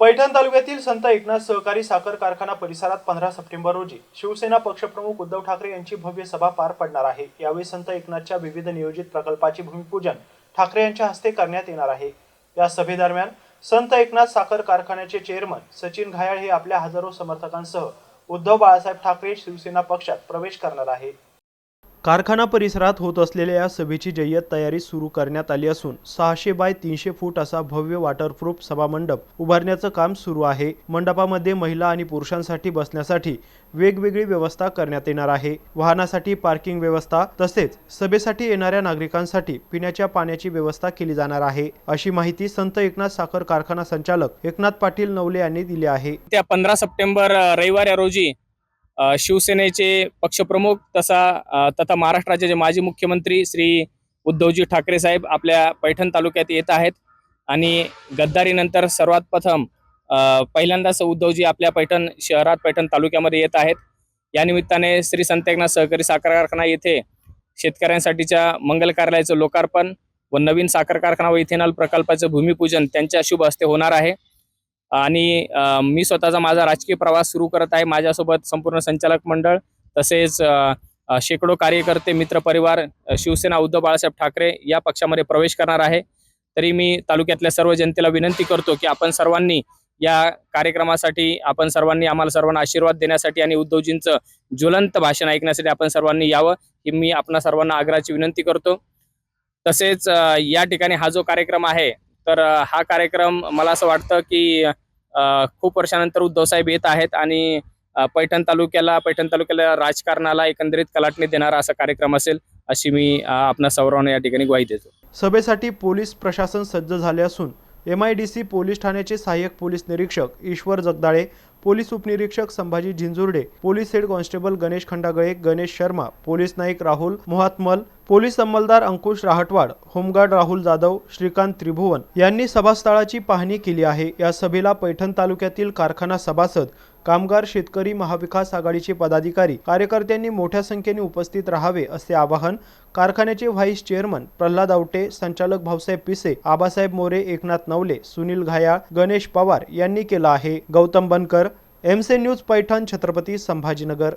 पैठण तालुक्यातील संत एकनाथ सहकारी साखर कारखाना परिसरात पंधरा सप्टेंबर रोजी शिवसेना पक्षप्रमुख उद्धव ठाकरे यांची भव्य सभा पार पडणार आहे. यावेळी संत एकनाथच्या विविध नियोजित प्रकल्पाचे भूमिपूजन ठाकरे यांच्या हस्ते करण्यात येणार आहे. या सभेदरम्यान संत एकनाथ साखर कारखान्याचे चेअरमन सचिन घायाळ हे आपल्या हजारो समर्थकांसह उद्धव बाळासाहेब ठाकरे शिवसेना पक्षात प्रवेश करणार आहे. कारखाना परिसरात होत असलेल्या या सभेची जय्यत तयारी सुरू करण्यात आली असून सहाशे बाय तीनशे फूट असा भव्य वॉटरप्रूफ सभामंडप उभारण्याचं काम सुरू आहे. मंडपामध्ये महिला आणि पुरुषांसाठी बसण्यासाठी वेगवेगळी व्यवस्था करण्यात येणार आहे. वाहनासाठी पार्किंग व्यवस्था तसेच सभेसाठी येणाऱ्या नागरिकांसाठी पिण्याच्या पाण्याची व्यवस्था केली जाणार आहे. अशी माहिती संत एकनाथ साखर कारखाना संचालक एकनाथ पाटील नवले यांनी दिली आहे. त्या पंधरा सप्टेंबर रविवार या रोजी शिवसेनेचे पक्षप्रमुख तसा तथा महाराष्ट्राचे जे माजी मुख्यमंत्री श्री उद्धवजी ठाकरे साहेब आपल्या पैठण तालुक्यात येत आहेत. आणि गद्दारीनंतर सर्वात प्रथम अ, पहिल्यांदाच उद्धवजी आपल्या पैठण शहरात पैठण तालुक्यामध्ये येत आहेत. या निमित्ताने श्री संत सहकारी साखर कारखाना येथे शेतकऱ्यांसाठीच्या मंगल कार्यालयाचं लोकार्पण व नवीन साखर कारखाना व इथेनॉल प्रकल्पाचं भूमिपूजन त्यांच्या शुभ हस्ते होणार आहे. आणि मी स्वतःचा माझा राजकीय प्रवास सुरू करत आहे. माझ्यासोबत संपूर्ण संचालक मंडळ तसेच शेकडो कार्यकर्ते मित्रपरिवार परिवार शिवसेना उद्धव बाळासाहेब ठाकरे या पक्षामध्ये प्रवेश करणार आहे. तरी मी तालुक्यातल्या सर्व जनतेला विनंती करतो की आपण सर्वांनी या कार्यक्रमासाठी आपण सर्वांनी आम्हाला सर्वांना आशीर्वाद देण्यासाठी आणि उद्धवजींचं ज्वलंत भाषण ऐकण्यासाठी आपण सर्वांनी यावं ही मी आपणा सर्वांना आग्रहाची विनंती करतो. तसेच या ठिकाणी हा जो कार्यक्रम आहे तर हा कार्यक्रम मला असं वाटतं की खूप वर्षानंतर उद्धवसाहेब येत आहेत आणि पैठण तालुक्याला पैठण तालुक्याला राजकारणाला एकंदरीत कलाटणी देणारा असा कार्यक्रम असेल अशी मी आपणा सर्वांना या ठिकाणी ग्वाही देतो. सभेसाठी पोलीस प्रशासन सज्ज झाले असून M I D C police ठाण्याचे सहाय्यक पोलीस निरीक्षक ईश्वर जगदाळे पोलीस उपनिरीक्षक Sambhaji Zinzurde police head constable Ganesh Khandagale Ganesh Sharma police Naik Rahul Mohatmal police अंमलदार Ankush Rahatwad home guard Rahul Jadhav Shrikant Tribhuvan यांनी सभास्थळाची पाहणी केली आहे. या सभेला पैठण तालुक्यातील कारखाना सभासद कामगार शेतकरी महाविकास आघाडीचे पदाधिकारी कार्यकर्त्यांनी मोठ्या संख्येने उपस्थित राहावे असे आवाहन कारखान्याचे व्हाईस चेअरमन प्रल्हाद आवटे संचालक भाऊसाहेब पिसे आबासाहेब मोरे एकनाथ नवले सुनील घायाळ गणेश पवार यांनी केलं आहे. गौतम बनकर एमसे न्यूज पैठण छत्रपती संभाजीनगर।